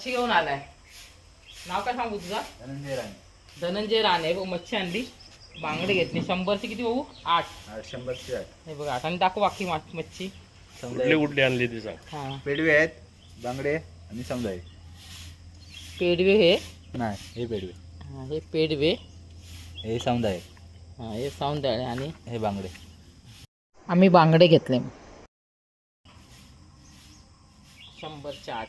मच्छी घेऊन आलाय. नाव काय सांगू तुझा? धनंजय राणे. धनंजय राणे. बघ मच्छी आणली. बांगडे घेतली. शंभरची किती भाऊ आठ. आठ शंभरची आठ. हे बघ आठ. आणि दाखव बाकी मा- मच्छी. कुठली कुठली आणली ती सांग. हा. पेडवे आहेत बांगडे आणि समजा पेडवे हे? नाही हे पेडवे. हा, हे पेडवे. हे समजा आहे हा हे सावंतळे आणि हे बांगडे. आम्ही बांगडे घेतले. शंभरचे आठ.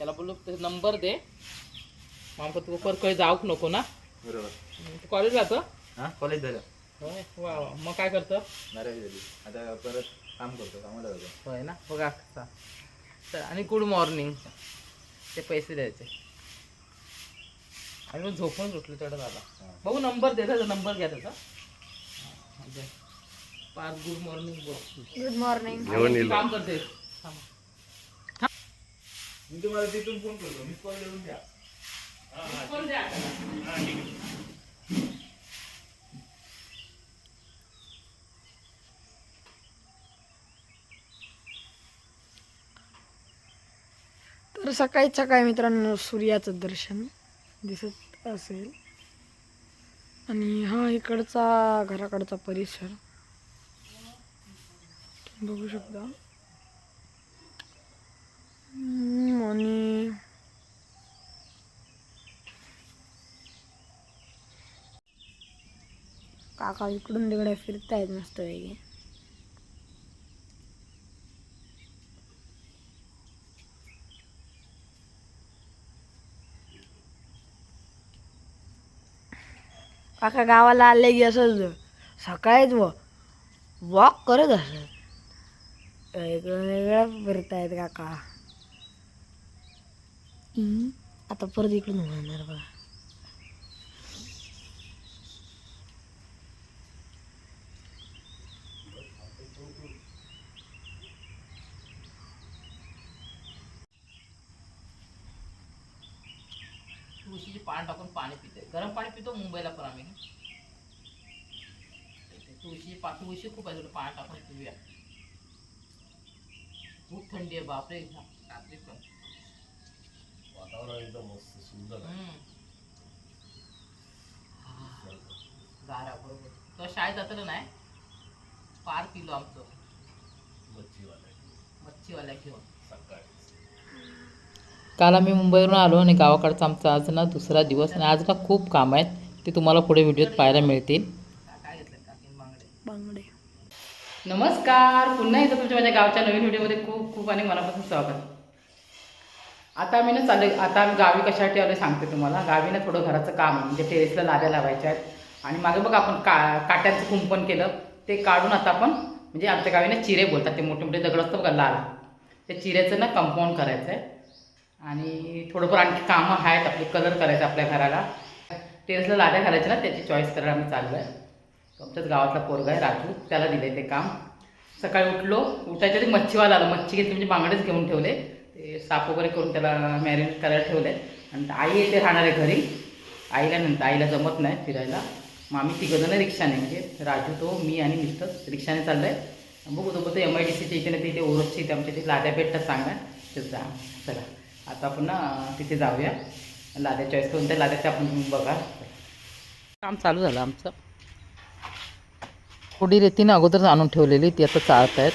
त्याला बोललो ते नंबर दे. मग तू परत काही जाऊक नको ना. बरोबर. तू कॉलेज जातो? हां? कॉलेज झालं. होय वा वा. मग काय करतो? झाली. आता परत काम करतो कामाला जातो. होय ना? बघा कसा तर आणि गुड मॉर्निंग ते पैसे द्यायचे. आणि मग झोपून उठलो तेवढं झाला बघू नंबर दे त्याचा नंबर घ्या त्याचा. हा, दे. पाच गुड मॉर्निंग बोल. गुड मॉर्निंग येईल काम करते. थांबा. मी तुम्हाला तिथून फोन करतो. मी कॉल देऊन द्या. तर सकाळी सकाळी मित्रांनो सूर्याचं दर्शन दिसत असेल. आणि हा इकडचा घराकडचा परिसर. तुम्ही बघू शकता. Mm, आणि काका इकडून तिकडे फिरतायत मस्त वेगळे काका गावाला आले की असं सकाळीच व वॉक करत असत. वेगळं वेगळं फिरतायत काका. आता परत इकडून होणार बघा. तुळशीची पान टाकून पाणी पिते गरम पाणी पितो मुंबईला पण आम्ही. तुळशी पा तुळशी खूप आहे पाणी टाकून पिऊया. खूप थंडी आहे बापरे. रात्री पण. वातावरण एकदम मस्त सुंदर आहे हम्म. गारा बरोबर तो शाळेत जाताना नाही पार पिलो आमचं. मच्छीवाले मच्छीवाल्या घेऊन. सकाळी काल आम्ही मुंबईवरून आलो आणि गावाकडचा आमचा आज ना दुसरा दिवस आणि आज ना खूप काम आहेत ते तुम्हाला पुढे व्हिडिओत पाहायला मिळतील. बांगडे. नमस्कार पुन्हा एकदा तुमच्या माझ्या गावच्या नवीन व्हिडिओमध्ये खूप खूप आणि मनापासून स्वागत. आता आम्ही ना चालू आता आम्ही गावी कशासाठी आलो सांगते तुम्हाला. गावी ना थोडं घराचं काम आहे म्हणजे टेरेसला लाद्या लावायच्या आहेत. आणि मागे बघ आपण का काट्यांचं कुंपण केलं ते काढून आता आपण म्हणजे आमच्या गावी ना चिरे बोलतात ते मोठे मोठे दगड असतं बघा लाल. त्या चिऱ्याचं ना कंपाऊंड करायचं आहे आणि थोडंफार आणखी कामं आहेत आपले कलर करायचं आपल्या घराला. टेरेसला लाद्या घालायच्या ना त्याची चॉईस करायला आम्ही चाललो आहे आमच्याच गावातला पोरगा आहे राजू त्याला दिले ते काम. सकाळी उठलो उठायच्या आधी मच्छीवाला आलं मच्छी घेतली म्हणजे बांगडेच घेऊन ठेवले. ते साफ वगैरे करून त्याला मॅरिनेट करायला ठेवले आणि आई येते राहणार आहे घरी. आईला नंतर आईला जमत नाही फिरायला. मग आम्ही तिघंजणं रिक्षाने म्हणजे राजू तो मी आणि मिस्टर रिक्षाने चाललं आहे बघू तो एम आय डी सीच्या इथे ना तिथे ओरसची इथे आमच्या तिथे लाद्या भेटतात सांगा तर जा चला. आता आपण ना तिथे जाऊया. लाद्या चॉईस करून त्या लाद्याचे आपण बघा. काम चालू झालं आमचं. थोडी रेतीनं अगोदर आणून ठेवलेली ती आता चालत आहेत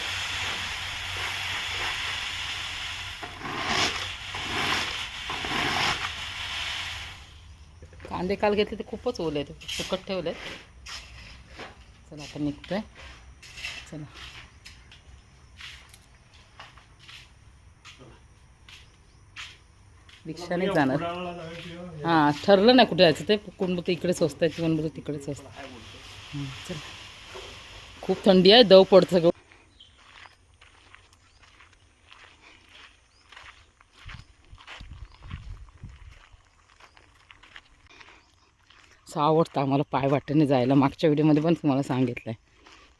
अंडे काल घेतले ते खूपच ओले आहेत. फुकट ठेवले चला आता निघतोय. चला. रिक्षाने जाणार. हां ठरलं नाही कुठे जायचं. ते कोण इकडे स्वस्त आहे कोण बोलतं तिकडे स्वस्त चला. खूप थंडी आहे दव पडतं सगळं. असं आवडतं आम्हाला पाय वाटेने जायला. मागच्या व्हिडिओमध्ये पण तुम्हाला सांगितलं आहे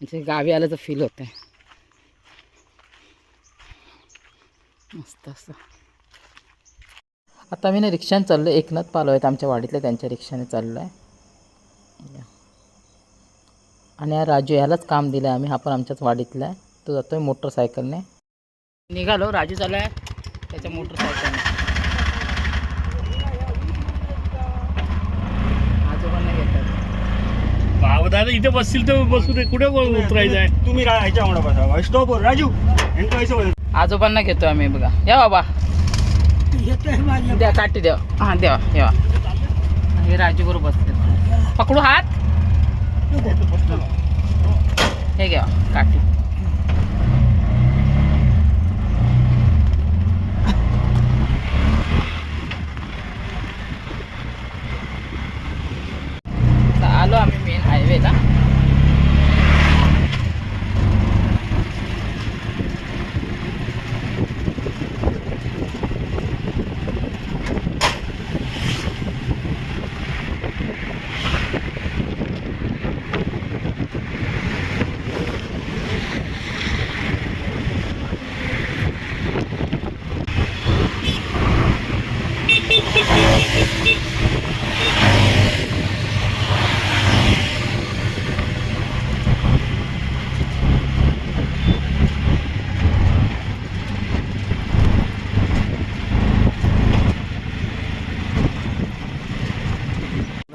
म्हणजे गावी आल्याचं फील होतं आहे मस्त असं. आता मी ना रिक्षाने चाललो एकनाथ पालो आहेत आमच्या वाडीतल्या त्यांच्या रिक्षाने चाललो आहे आणि हा राजू यालाच काम दिलं आहे आम्ही. हा पण आमच्याच वाडीतला आहे. तो जातो आहे मोटरसायकलने निघालो. राजू चालू आहे त्याच्या मोटरसायकलने आता इथे बसतील तर बसू दे. कुठे उतरायचं आहे? तुम्ही रा- ह्याच्या अंगडा बसा. स्टॉपवर राजू यांचं पैसे बोल आजोबांना घेतो आम्ही बघा. या बाबा. द्या काठी द्या. हां द्या या. हे राजू बरोबर बसले पकडू हात. हे घ्या काठी आता आलो आम्ही मेन हायवेला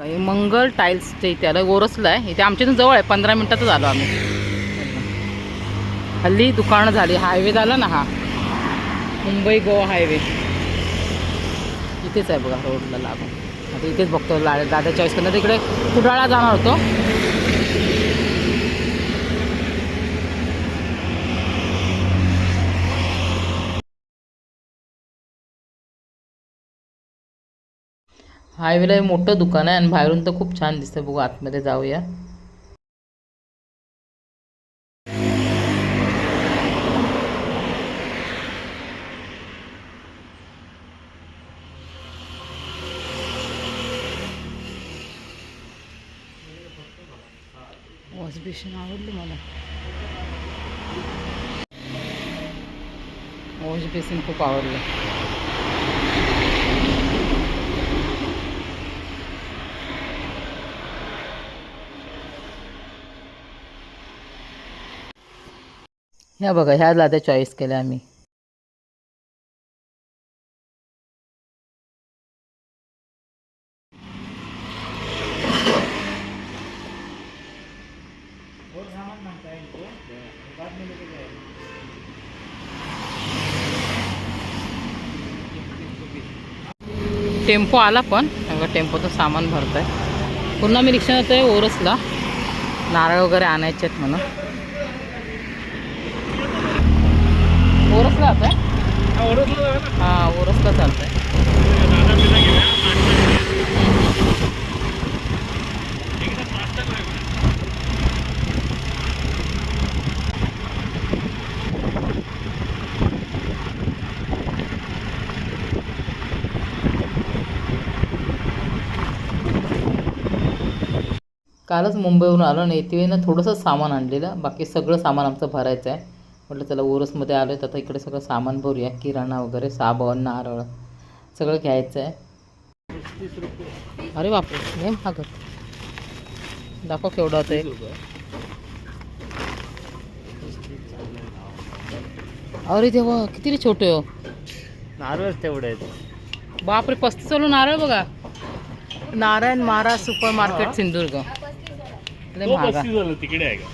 हे मंगल टाईल्सच्या इथे आलं. ओरसलं आहे. इथे आमच्या इथून जवळ आहे. पंधरा मिनटातच आलो आम्ही. हल्ली दुकानं झाली. हायवे झाला ना हा. मुंबई गोवा हायवे. इथेच आहे बघा रोडला लागून. आता इथेच बघतो. ला दादा चॉईस करणार तिकडे कुडाळा जाणार होतो. हायवेला हे मोठं दुकान आहे आणि बाहेरून तर खूप छान दिसतं बघू आतमध्ये जाऊया. वॉश बेसिन आवडली मला. वॉश बेसिन खूप आवडलं. ह्या बघा ह्या लाद्या चॉईस केल्या आम्ही. टेम्पो आला पण अगं टेम्पोचं सामान भरत आहे पुन्हा मी रिक्षा येतो आहे ओरसला. नारळ वगैरे आणायचे आहेत म्हणून. ओरसला आहे हां ओरसला चालतं आहे कालच मुंबईवरून आलो आणि येते ना थोडंसं सामान आणलेलं. बाकी सगळं सामान आमचं भरायचं आहे म्हटलं चला ओरसमध्ये आलो आहे तर आता इकडे सगळं सामान भरूया किराणा वगैरे साबण नारळ सगळं घ्यायचं आहे अरे बापरे हे महाग दाखव केवढं होतं अरे देवा किती रे छोटे हो. नारळ तेवढे आहेत. बापरे पस्तीस चालू नारळ बघा. Narayan Maharaj super market Sindhudurg. तिकडे आहे का?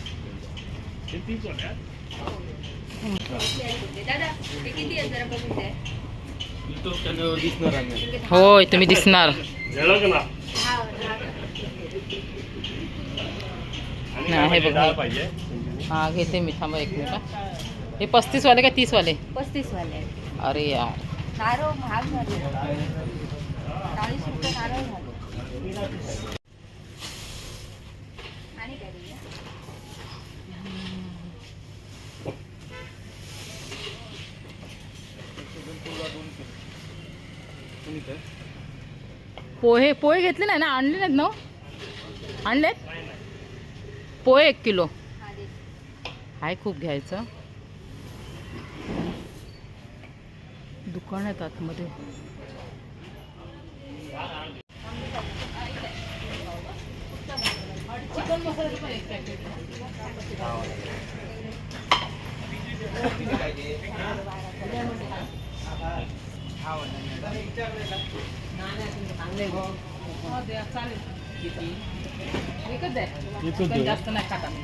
होय तुम्ही दिसणार. नाही, हे बघ, घेते मी थांबा एक मिनिट हा. हे पस्तीस वाले का तीस वाले पस्तीस वाले अरे यार. नारळ महाग झाले. चाळीस रुपये नारळ झाले. पोहे पोहे घेतले नाही ना? आणले नाहीत ना आणले आणलेत? पोहे एक किलो. आहे खूप घ्यायचं. दुकान आहेत आतमध्ये. चिकन मसाल्याचं पण एक पॅकेट हा, द्या, चालेल किती एकच आहे एकच चिकन आहे. जास्त नाही खात आम्ही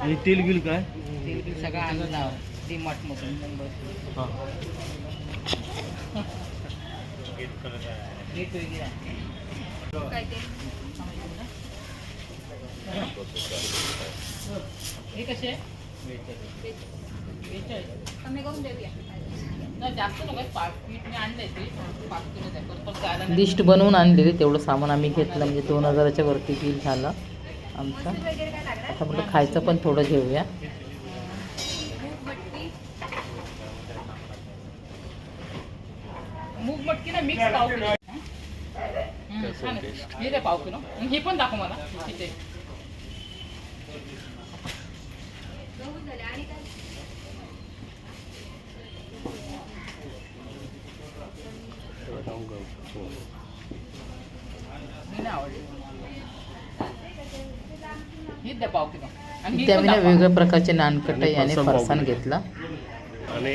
आणि तेल बिल काय तेल बिल सगळं आणलं डी मधून मुंबई हां गेट वेगळी आहे काय ते हे कसे आहे बेचाळीस. कमी करून देऊया लिस्ट बनवून आणलेली तेवढं सामान आम्ही घेतलं म्हणजे दोन हजाराच्या वरती बिल झालं आमचं. आता म्हटलं खायचं पण थोडं घेऊया. मूग मटकी? मूग मटकी ना मिक्स पाव किलो. हम्म, छान आहे. हे द्या पाव किलो. आणि हे पण दाखव मला. तिथे गहू झाले आणि काय मी नाही आवडले हेच द्या हे ना दाखवा. वेगवेगळ्या प्रकारचे नानकटाई आणि फरसाण. घेतला आणि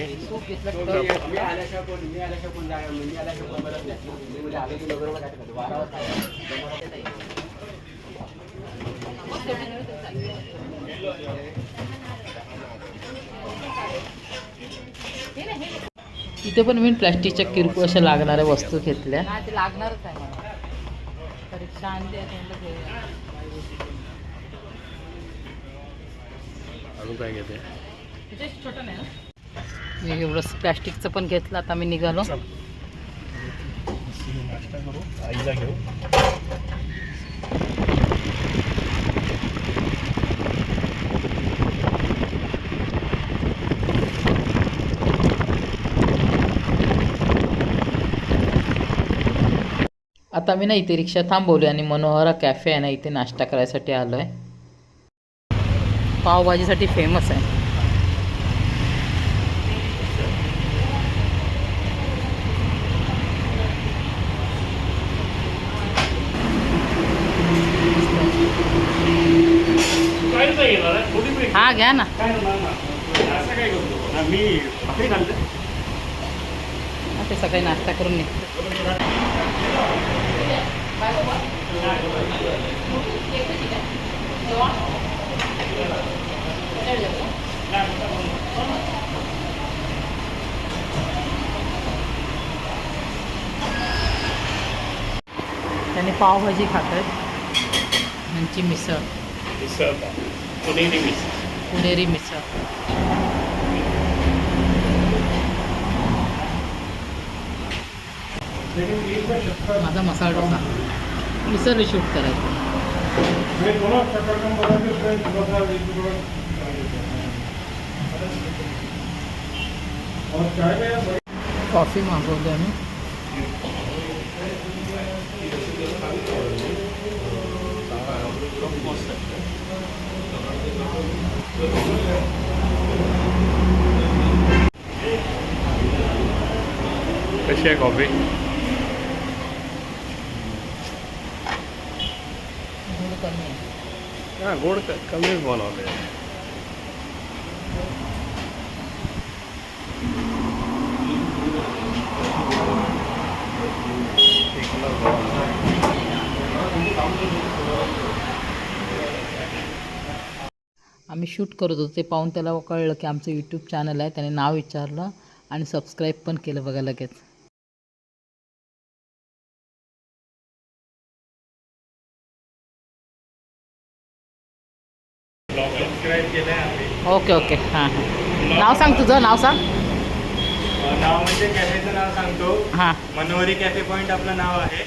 इथे पण मी प्लॅस्टिकच्या किरकोळ अशा लागणाऱ्या वस्तू घेतल्या लागणारच आहे अजून काय घेते? मी एवढं प्लॅस्टिकचं पण घेतलं आता मी निघालो. आईला घेऊ. आता मी ना इथे रिक्षा थांबवली आणि मनोहरा कॅफे आहे ना इथे नाश्ता करायसाठी आलो आहे पावभाजीसाठी फेमस आहे. हा घ्या ना. ते सकाळी नाश्ता करून निघतो त्याने पावभाजी खात आहेत. यांची मिसळ. मिसळ पुणेरी मिसळ. पुणेरी मिसळ. माझा मसाला डोसा. मिसळ शूट करायचं. कॉफी मागवली आम्ही कशी आहे कॉफी हां गोड कमीच बनवले आम्ही शूट करत होतो ते पाहून त्याला कळलं की आमचं यूट्यूब चॅनल आहे त्याने नाव विचारलं आणि सबस्क्राईब पण केलं बघा लगेच. ओके ओके हां नाव सांग तुझं नाव सांग. नाव म्हणजे कॅफेचं नाव सांगतो. हां. मनोहरी कॅफे पॉईंट आपलं नाव आहे.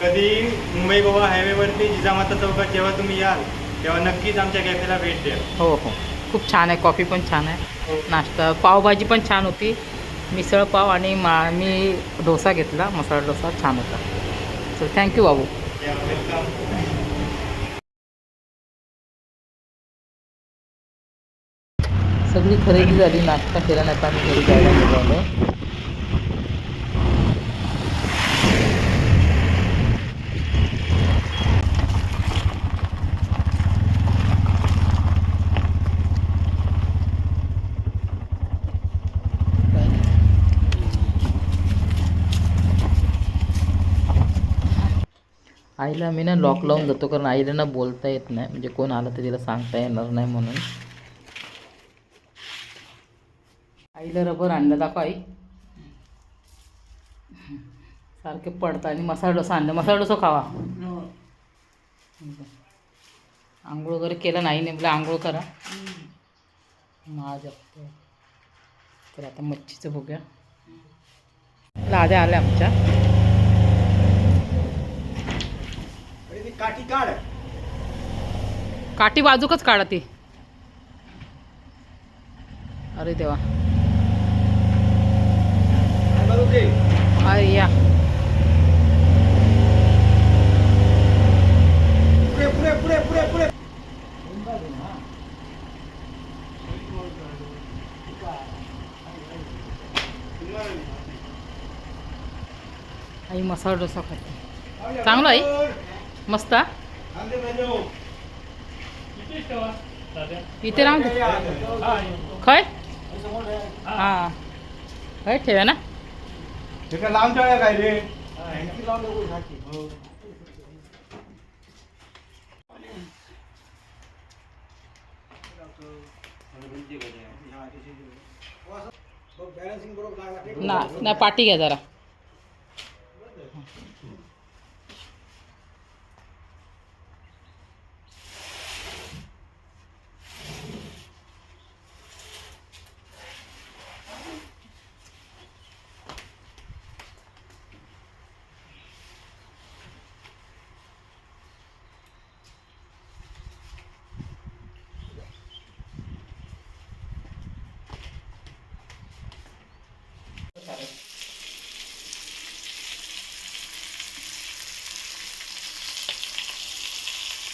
कधी मुंबई गोवा हायवेवरती जिजामाता चौकात जेव्हा तुम्ही याल तेव्हा नक्कीच आमच्या कॅफेला भेट द्या. हो हो. खूप छान आहे. कॉफी पण छान आहे. नाश्ता पावभाजी पण छान होती. मिसळ पाव आणि मा मी डोसा घेतला. मसाला डोसा छान होता. सो थँक्यू बाबू. सगळी खरेदी झाली. नाश्ता केला नाही आम्ही घरी जायला निघालो. आईला मी ना लॉक लावून जातो कारण आईला ना बोलता येत नाही. म्हणजे कोण आलं तर तिला सांगता येणार नाही म्हणून. आईला रबर आणलं दाखव आई. सारखे पडतं आणि मसाला डोसा आणलं. मसाला डोसा खावा. आंघोळ वगैरे केलं नाही नाही आंघोळ करा. माझ तर आता मच्छीचं बघूया. लाद्या आल्या आमच्या अरे ती काठी काढ. काठी बाजूकच काढा ती. अरे देवा. अरे या. पुढे पुढे पुढे पुढे पुढे. आई मसाला डोसा खाते. चांगला आई मस्त? इथे राहून खय. हां. खय ठेवा ना. लांब काय रे. ना ना पाठी घ्या जरा.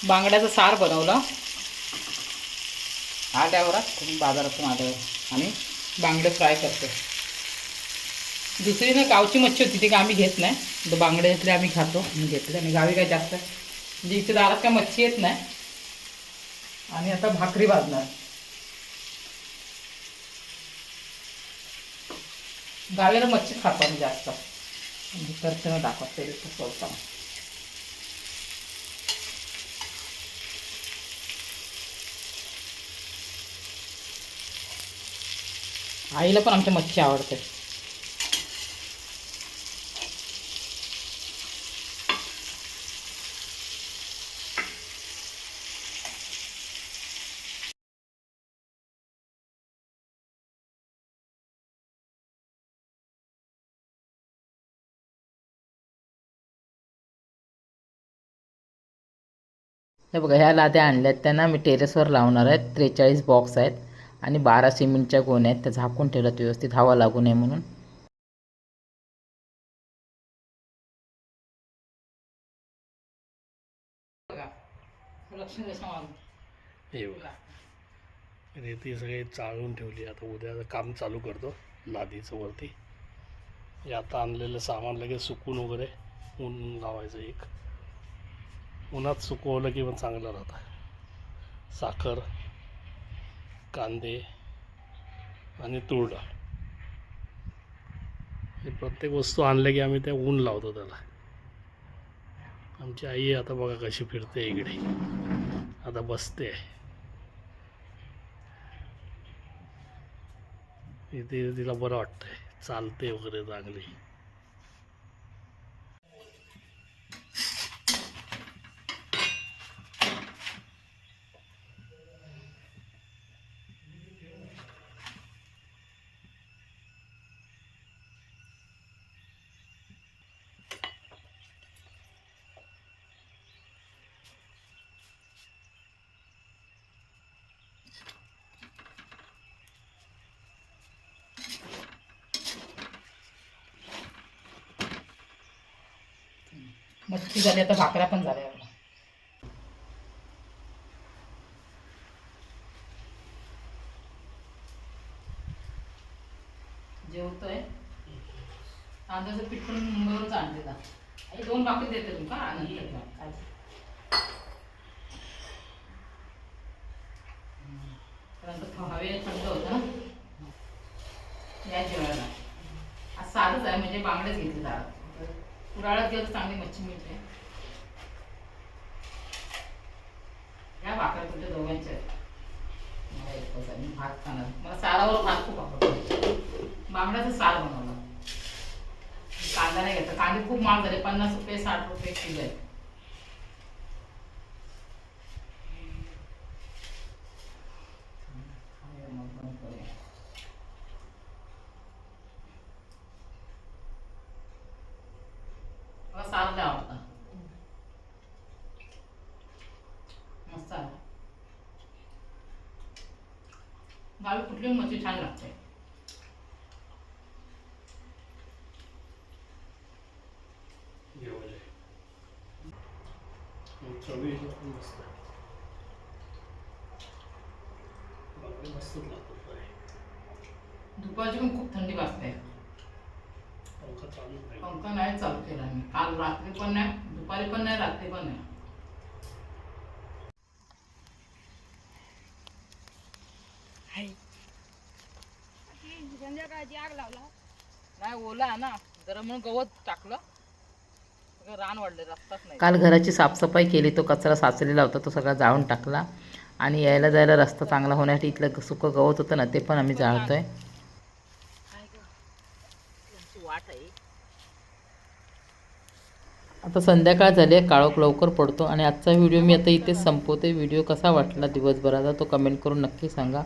बांगड्याचं सार बनवलं. आल्यावर बाजारातून आल्यावर आणि बांगडे फ्राय करते. दुसरी ना गावची मच्छी होती ती काय आम्ही घेत नाही. तर बांगडे घेतले आम्ही खातो घेतले आणि गावी काय जास्त म्हणजे इथे दारात काय मच्छी येत नाही. आणि आता भाकरी भाजणार. गावीला मच्छी खातो आम्ही जास्त करते ना दाखवते. सोडताना आईला पण आमच्या मच्छी आवडते. हे बघा ह्या लाद्या आणल्यात. त्यांना मी टेरेसवर लावणार आहेत. त्रेचाळीस बॉक्स आहेत. आणि बारा सिमेंटच्या गोण्या आहेत त्या झाकून ठेवल्यात व्यवस्थित. हवा लागू नये म्हणून. हे बघा. रेती सगळी चाळून ठेवली. आता उद्या काम चालू करतो लादीचं वरती. हे आता आणलेलं सामान लगेच सुकून वगैरे ऊन लावायचं एक. उन्हात सुकवलं की पण चांगलं राहतं. साखर. कांदे आणि तूर डाळ. हे प्रत्येक वस्तू आणल्या की आम्ही त्या ऊन लावतो त्याला. आमची आई आता बघा कशी फिरते इकडे. आता बसते. इथे तिला बरं वाटतंय. चालते वगैरे चांगली. मच्छी झाली आता भाकऱ्या पण झाल्या आपल्या जेवतोय तांदळाचं पीठ पण मुंबईवरच आणते का आई दोन भाकरी देते तुमका नंतर घ्या. आज. हम्म. कारण का हवे थंड होतं ना या जेवायला आज साधंच आहे म्हणजे बांगडेच घेतले दारात कुराळात गेलं चांगली मच्छी मिळते. या भाकर तुमच्या दोघांच्या? मला मी भात खाणार. मला सारावर भात खूप आवडतो. बांगड्याचं सार बनवलं. कांदा नाही घेतला. कांदे खूप माल झाले. पन्नास रुपये साठ रुपये किलो आहे. कुठली मच्छी छान लागते. दुपारची पण खूप थंडी वाजते पंखा चालू नाही पंखा नाही चालू केला मी काल रात्री पण नाही दुपारी पण नाही रात्री पण नाही संध्याकाळची आग लावला. नाही ओला आहे ना. जरा म्हणून गवत टाकलं. सगळं रान वाढले रस्ताच नाही. काल घराची साफसफाई केली तो कचरा साचलेला होता तो सगळा जाळून टाकला. आणि यायला जायला रस्ता चांगला होण्यासाठी इथलं सुकं गवत होतं ना ते पण आम्ही जाळतोय. वाट आहे. आता संध्याकाळ झाली आहे काळोख लवकर पडतो. आणि आजचा व्हिडिओ मी आता इथेच संपवते. व्हिडिओ कसा वाटला दिवसभराचा तो कमेंट करून नक्की सांगा.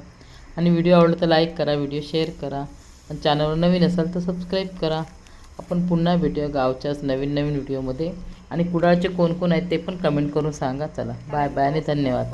आणि व्हिडिओ आवडला तर लाईक करा व्हिडिओ शेअर करा. आणि चॅनलवर नवीन असाल तर सबस्क्राईब करा. आपण पुन्हा भेटूया गावच्याच नवीन नवीन व्हिडिओमध्ये आणि कुडाळचे कोण कोण आहेत ते पण कमेंट करून सांगा. चला. बाय बाय आणि धन्यवाद.